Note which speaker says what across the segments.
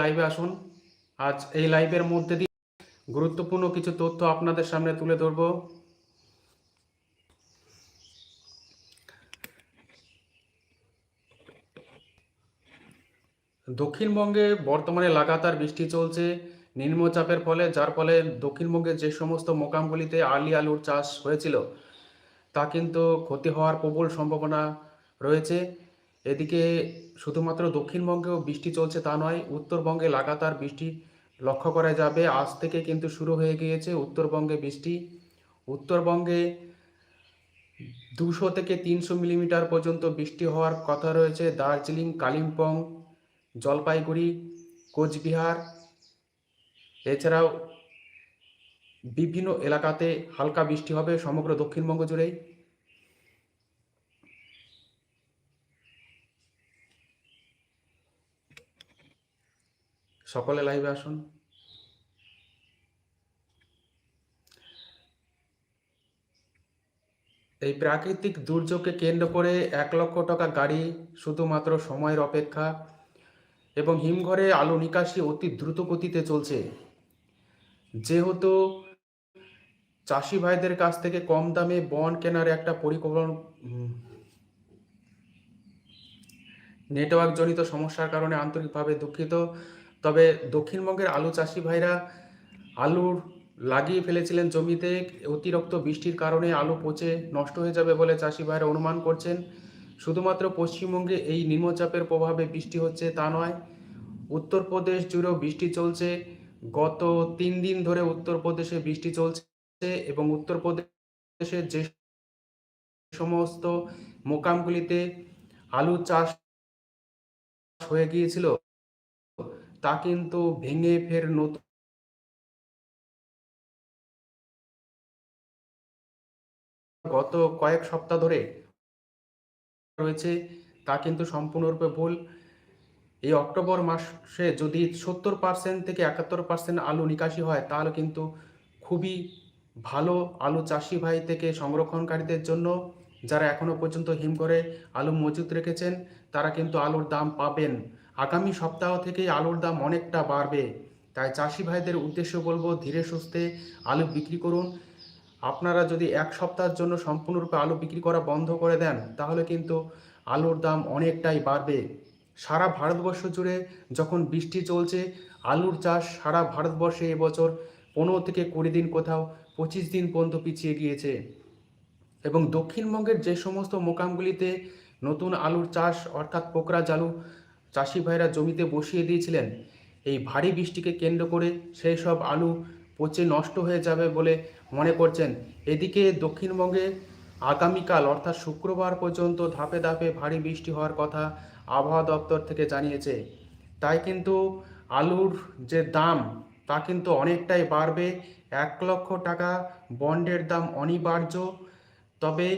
Speaker 1: লাইভে আসুন। আজ এই লাইভের মধ্যে দিয়ে গুরুত্বপূর্ণ কিছু তথ্য আপনাদের সামনে তুলে ধরব। দক্ষিণবঙ্গে বর্তমানে লাগাতার বৃষ্টি চলছে, নিম্নচাপের ফলে, যার ফলে দক্ষিণবঙ্গে যে সমস্ত মোকামগুলিতে আলি আলুর চাষ হয়েছিল, তা কিন্তু ক্ষতি হওয়ার প্রবল সম্ভাবনা রয়েছে। এদিকে শুধুমাত্র দক্ষিণবঙ্গেও বৃষ্টি চলছে তা নয়, উত্তরবঙ্গে লাগাতার বৃষ্টি লক্ষ্য করা যাবে। আজ থেকে কিন্তু শুরু হয়ে গিয়েছে উত্তরবঙ্গে বৃষ্টি। উত্তরবঙ্গে দুশো থেকে তিনশো মিলিমিটার পর্যন্ত বৃষ্টি হওয়ার কথা রয়েছে দার্জিলিং, কালিম্পং, জলপাইগুড়ি, কোচবিহার। এছাড়াও বিভিন্ন এলাকাতে হালকা বৃষ্টি হবে সমগ্র দক্ষিণবঙ্গ জুড়েই। সকলে লাইভে আসুন। এই প্রাকৃতিক দুর্যোগকে কেন্দ্র করে এক লক্ষ টাকা গাড়ি শুধুমাত্র সময়ের অপেক্ষা এবং হিমঘরে আলু নিকাশি অতি দ্রুত গতিতে চলছে। যেহেতু চাষি ভাইদের কাছ থেকে কম দামে বন কেনার একটা পরিকল্পনা নেটওয়ার্কজনিত সমস্যার কারণে আন্তরিকভাবে দুঃখিত। তবে দক্ষিণবঙ্গের আলু চাষি ভাইরা আলুর লাগিয়ে ফেলেছিলেন জমিতে, অতিরিক্ত বৃষ্টির কারণে আলু পচে নষ্ট হয়ে যাবে বলে চাষি ভাইরা অনুমান করছেন। শুধুমাত্র পশ্চিমবঙ্গে এই নিম্নচাপের প্রভাবে বৃষ্টি হচ্ছে তা নয়, উত্তরপ্রদেশ জুড়েও বৃষ্টি চলছে। গত তিন দিন ধরে উত্তরপ্রদেশে বৃষ্টি চলছে এবং উত্তরপ্রদেশের যে সমস্ত মোকামগুলিতে আলু চাষ হয়ে গিয়েছিল তা কিন্তু ভেঙে ফের নতুন গত কয়েক সপ্তাহ ধরে রয়েছে, তা কিন্তু সম্পূর্ণরূপে ভুল। এই অক্টোবর মাসে যদি সত্তর পার্সেন্ট থেকে একাত্তর পার্সেন্ট আলু নিকাশি হয়, তাহলে কিন্তু খুবই ভালো আলু চাষি ভাই থেকে সংরক্ষণকারীদের জন্য, যারা এখনও পর্যন্ত হিম করে আলু মজুত রেখেছেন, তারা কিন্তু আলুর দাম পাবেন। আগামী সপ্তাহ থেকে আলুর দাম অনেকটা বাড়বে। তাই চাষি ভাইদের উদ্দেশ্য বলব, ধীরে সুস্থে আলু বিক্রি করুন। আপনারা যদি এক সপ্তাহের জন্য সম্পূর্ণরূপে আলু বিক্রি করা বন্ধ করে দেন, তাহলে কিন্তু আলুর দাম অনেকটাই বাড়বে। সারা ভারতবর্ষ জুড়ে যখন বৃষ্টি চলছে, আলুর চাষ সারা ভারতবর্ষে এবছর পনেরো থেকে কুড়ি দিন কোথাও পঁচিশ দিন পর্যন্ত পিছিয়ে গিয়েছে। এবং দক্ষিণবঙ্গের যে সমস্ত মোকামগুলিতে নতুন আলুর চাষ, অর্থাৎ পোকরা জালু চাষি ভাইরা জমিতে বসিয়ে দিয়েছিলেন। এই ভারী বৃষ্টিকে কেন্দ্র করে সেই সব আলু পচে নষ্ট হয়ে যাবে বলে মনে করছেন। এদিকে দক্ষিণবঙ্গে আগামীকাল অর্থাৎ শুক্রবার পর্যন্ত ধাপে ধাপে ভারী বৃষ্টি হওয়ার কথা আবহাওয়া দপ্তর থেকে জানিয়েছে। তাই কিন্তু আলুর যে দাম, তা কিন্তু অনেকটাই বাড়বে। এক লক্ষ টাকা বন্ডের দাম অনিবার্য। তবে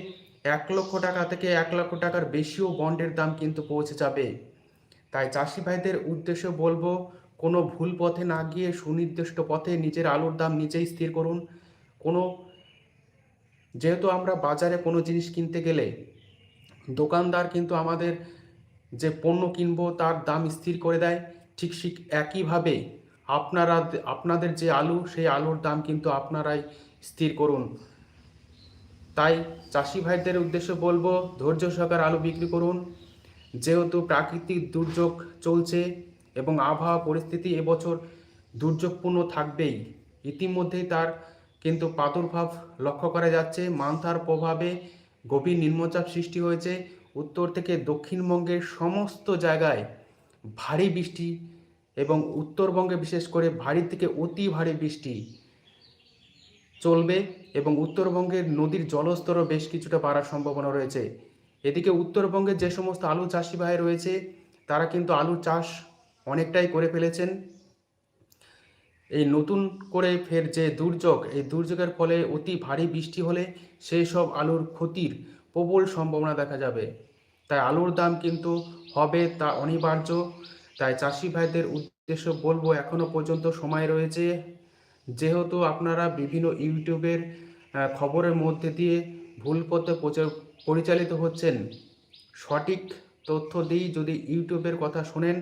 Speaker 1: এক লক্ষ টাকা থেকে এক লক্ষ টাকার বেশিও বন্ডের দাম কিন্তু পৌঁছে যাবে। তাই চাষি ভাইদের উদ্দেশ্য বলব, কোনো ভুল পথে না গিয়ে সুনির্দিষ্ট পথে নিজের আলুর দাম নিজেই স্থির করুন। কোনো, যেহেতু আমরা বাজারে কোনো জিনিস কিনতে গেলে দোকানদার কিন্তু আমাদের যে পণ্য কিনবো তার দাম স্থির করে দেয়। ঠিক ঠিক একইভাবে আপনারা, আপনাদের যে আলু, সেই আলুর দাম কিন্তু আপনারাই স্থির করুন। তাই চাষি ভাইদের উদ্দেশ্যে বলব, ধৈর্য সহকার আলু বিক্রি করুন। যেহেতু প্রাকৃতিক দুর্যোগ চলছে এবং আবহাওয়া পরিস্থিতি এবছর দুর্যোগপূর্ণ থাকবেই, ইতিমধ্যেই তার কিন্তু প্রাদুর্ভাব লক্ষ্য করা যাচ্ছে। মান্থার প্রভাবে গভীর নিম্নচাপ সৃষ্টি হয়েছে। উত্তর থেকে দক্ষিণবঙ্গের সমস্ত জায়গায় ভারী বৃষ্টি এবং উত্তরবঙ্গে বিশেষ করে ভারী থেকে অতি ভারী বৃষ্টি চলবে এবং উত্তরবঙ্গের নদীর জলস্তরও বেশ কিছুটা বাড়ার সম্ভাবনা রয়েছে। এদিকে উত্তরবঙ্গের যে সমস্ত আলু চাষি ভাই রয়েছে, তারা কিন্তু আলু চাষ অনেকটাই করে ফেলেছেন। এই নতুন করে ফের যে দুর্যোগ, এই দুর্যোগের ফলে অতি ভারী বৃষ্টি হলে সেই সব আলুর ক্ষতির প্রবল সম্ভাবনা দেখা যাবে। তাই আলুর দাম কিন্তু হবে তা অনিবার্য। তাই চাষি ভাইদের উদ্দেশ্য বলব, এখনও পর্যন্ত সময় রয়েছে। যেহেতু আপনারা বিভিন্ন ইউটিউবের খবরের মধ্যে দিয়ে ভুল পথে পরিচালিত হচ্ছেন। সঠিক তথ্য দিই যদি ইউটিউবের কথা শোনেন,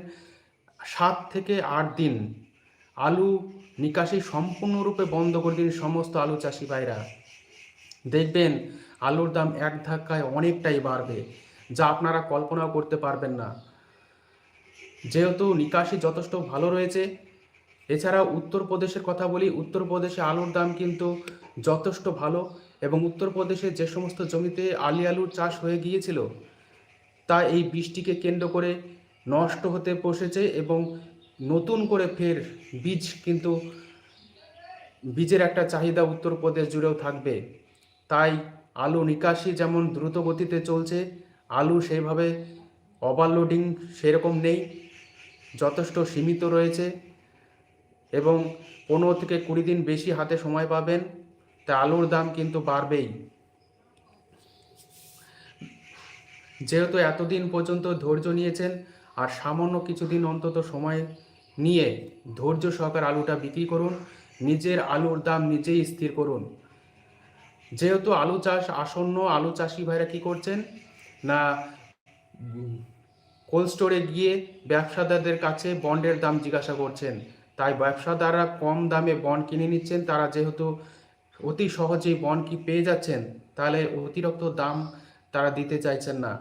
Speaker 1: সাত থেকে আট দিন আলু নিকাশি সম্পূর্ণরূপে বন্ধ করে দিন সমস্ত আলু চাষি ভাইরা। দেখবেন আলুর দাম এক ধাক্কায় অনেকটাই বাড়বে, যা আপনারা কল্পনাও করতে পারবেন না। যেহেতু নিকাশি যথেষ্ট ভালো রয়েছে এছাড়া উত্তরপ্রদেশের কথা বলি, উত্তরপ্রদেশে আলুর দাম কিন্তু যথেষ্ট ভালো। এবং উত্তরপ্রদেশে যে সমস্ত জমিতে আলি আলুর চাষ হয়ে গিয়েছিল, তা এই বৃষ্টিকে কেন্দ্র করে নষ্ট হতে বসেছে এবং নতুন করে ফের বীজ কিন্তু বীজের একটা চাহিদা উত্তরপ্রদেশ জুড়েও থাকবে। তাই আলু নিকাশি যেমন দ্রুত গতিতে চলছে, আলু সেইভাবে ওভারলোডিং সেরকম নেই, যথেষ্ট সীমিত রয়েছে এবং পনেরো থেকে কুড়ি দিন বেশি হাতে সময় পাবেন। তাই আলুর দাম কিন্তু বাড়বেই। যেহেতু এতদিন পর্যন্ত ধৈর্য নিয়েছেন, আর সামান্য কিছুদিন অন্তত সময় নিয়ে ধৈর্য সহকার আলুটা বিক্রি করুন, নিজের আলুর দাম নিজেই স্থির করুন। যেহেতু আলু চাষ আসন্ন আলু চাষি ভাইরা কি করছেন, না কোল্ড স্টোরে গিয়ে ব্যবসাদারদের কাছে বন্ডের দাম জিজ্ঞাসা করছেন, তাই ব্যবসাদাররা কম দামে বন্ড কিনে নিচ্ছেন, তারা যেহেতু অতি সহজেই বন্ড কি পেয়ে যাচ্ছেন? তাহলে অতিরিক্ত দাম তারা দিতে চাইছেন না।